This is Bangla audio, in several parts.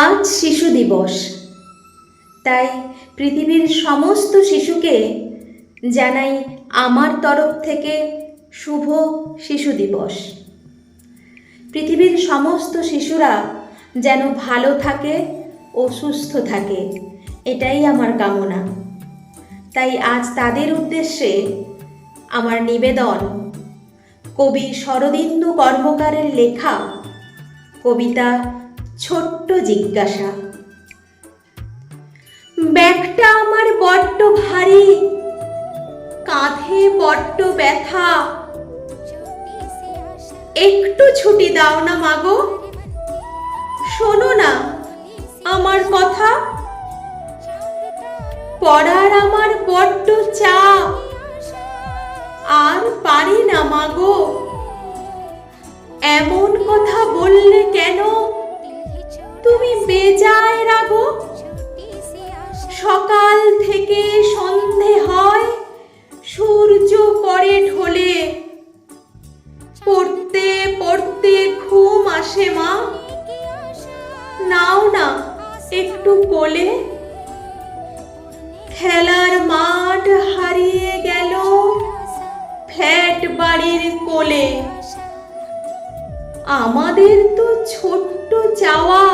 আজ শিশু দিবস। তাই পৃথিবীর সমস্ত শিশুকে জানাই আমার তরফ থেকে শুভ শিশু দিবস। পৃথিবীর সমস্ত শিশুরা যেন ভালো থাকে ও সুস্থ থাকে, এটাই আমার কামনা। তাই আজ তাদের উদ্দেশ্যে আমার নিবেদন, কবি শরদিন্দু কর্মকারের লেখা কবিতা ছোট্ট জিজ্ঞাসা, ব্যাগটা আমার বড্ড ভারী, কাঁধে বড্ড ব্যথা। একটু ছুটি দাও না মাগো। শোনো না, আমার কথা। পড়ার আমার বড্ড চাপ। আর পারি না মাগো। এমন কথা বললে কেন? তুমি বেজায় রাগো। সকাল থেকে সন্ধে হয়, সূর্য পড়ে ঢলে। পড়তে পড়তে ঘুম আসে মা। নাও না, একটু কোলে। খেলার মাঠ আমাদের তো ছোট্ট চাওয়া।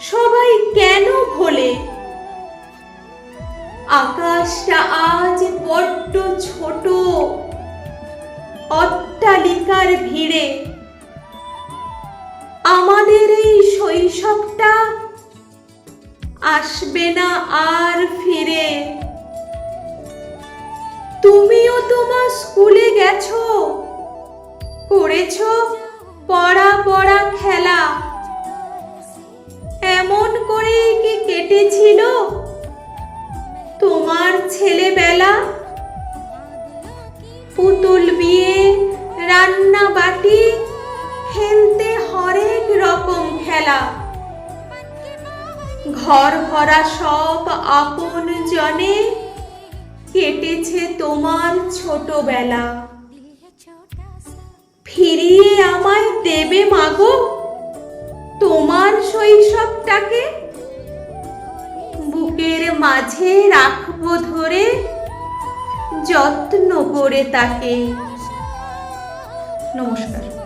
সবাই কেন ভোলে? আকাশটা আজ বড্ড ছোট। অট্টালিকার ভিড়ে। আমাদের এই শৈশবটা আসবে না আর ফিরে। তুমিও তোমার স্কুলে গেছো? করেছ? পড়া পড়া, খেলা। এমন করেই কি কেটেছিল? তোমার ছেলেবেলা? পুতুল বিয়ে, রান্না বাটি খেলতে হরেক রকম খেলা। ঘর ভরা সব আপন জনে কেটেছে তোমার ছোটবেলা। ফিরিয়ে আমায় দেবে মাগো? তোমার শৈশবটাকে বুকের মাঝে রাখব ধরে যত্ন করে তাকে। নমস্কার।